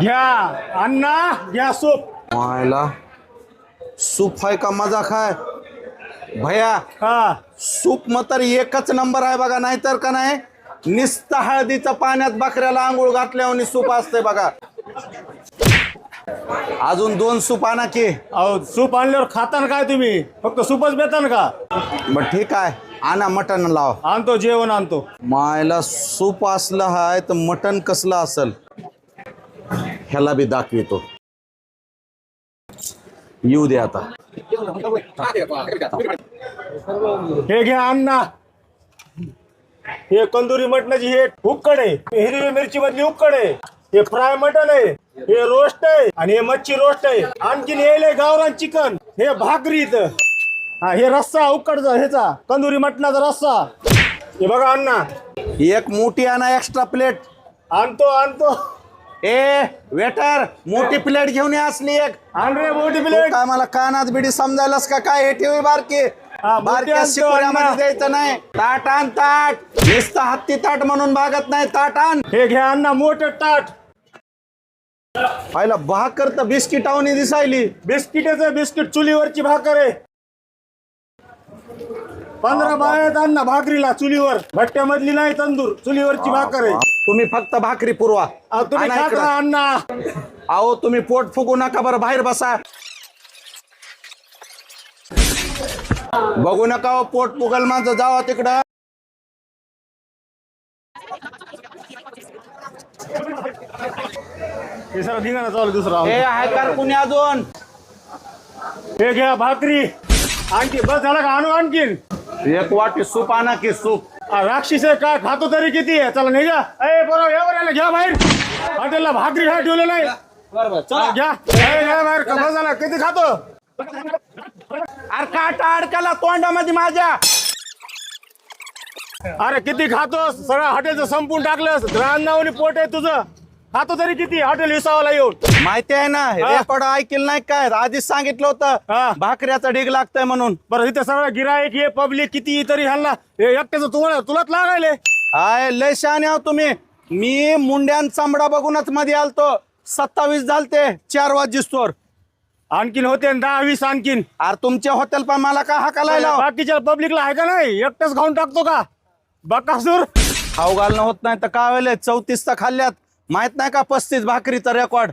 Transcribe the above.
घ्या. अण्णा घ्या सूप. मायला सूप आहे का मजा खाय भया हा. सूप मग तर एकच नंबर आहे बघा नाहीतर का नाही? निस्त हळदीच्या पाण्यात बकऱ्याला आंघोळ घातल्यावर सूप असते बघा. अजून दोन सूप आणा की. अहो सूप आणल्यावर खाताना काय तुम्ही? फक्त सूपच बेतान का? बर ठीक आहे. आणा मटण लाव. आणतो जेवण आणतो. मायला सूप असलं हाय तर मटण कसलं असल? ह्याला बी दाखवितो. येऊ दे आता. हे घ्या अण्णा. हे कंदुरी मटणाची हे उक्कड आहे. हिरवी मिरची मधली उक्कड आहे. हे फ्राय मटण आहे. हे रोस्ट आहे. आणि हे मच्छी रोस्ट आहे. आणखीन येईल गावरान चिकन. हे भाकरी इथं. हा हे रस्सा उक्कडचा ह्याचा. कंदुरी मटणाचा रस्सा. हे बघा अण्णा. एक मोठी आणा एक्स्ट्रा प्लेट आणतो आणतो. ए वेटर मोठी प्लेट घेऊन ये असली एक. आण रे मोठी तू प्लेट काय मला कानात बिडी समजायलास का? काय हे ठेवी बारकी? हा, मोठी बारक्या आणतो शिकोऱ्यामध्ये अण्णा. द्यायचं नाही. ताट आण ताट. नुसतं हत्ती ताट म्हणून भागत नाही. ताट आण. हे घ्या अण्णा मोठं ताट. पाहिला भाकर तर बिस्किट आवनी दिसायली. बिस्किटाचं बिस्किट चुलीवरची भाकर आहे. पंधरा बायात अण्णा भाकरीला चुलीवर. भट्ट्यामधली नाही तंदूर चुलीवरची भाकर आहे. तुम्ही फक्त भाकरी पुरवा. अहो, तुम्ही आणा खात इकडं. राहा अण्णा. अहो तुम्ही पोट फुगू नका बरं बाहेर बसा. बघू नका हो पोट फुगल माझं जावा तिकडं. हे सर धिंगाणा चालू दुसरा हे आहे का कुणी अजून. हे घ्या भाकरी. आणखी बस झाला का? आणू आणखीन. एक वाटी सूप आणा की सूप. राक्षस काय खातो तरी किती आहे? चला नाही घ्या ए बरोबर या बरं घ्या बाहेर. हॉटेलला भाकरी खा ठेवलं नाही घ्या. ए, घ्या बाहेर. का बस झाला किती खातो? अरे काटा अडकाला तोंडामध्ये माझ्या. अरे किती खातोस? सगळं हॉटेलचं संपून टाकलंस. रान्नावली पोट आहे तुझं. खातो तरी किती? हॉटेल विसावाला येऊन. माहिती आहे ना हा. रेकॉर्ड ऐकलं नाही काय आधीच सांगितलं हा. होतं भाकऱ्याचा ढीग लागतंय म्हणून. बरं इथं सगळं गिराईक हे पब्लिक किती तरी ह्यांना हे एकट्याचं तुम्हाला तुलाच लागायले. आय लय शहाणे आहो तुम्ही. मी मुंड्यान चांबडा बघूनच मध्ये आलतो. सत्तावीस झालते चार वाजिस्तोर आणखीन होते न दहा वीस आणखीन. अरे तुमच्या हॉटेल पण मला का हाकालायला बाकीच्या पब्लिकला आहे का नाही? एकटाच खाऊन टाकतो का? बकासूर. खाऊ घालणं होत नाही तर काय वेळेला चौतीस तर खाल्ल्यात. माहीत नाही का पस्तीस भाकरीचा रेकॉर्ड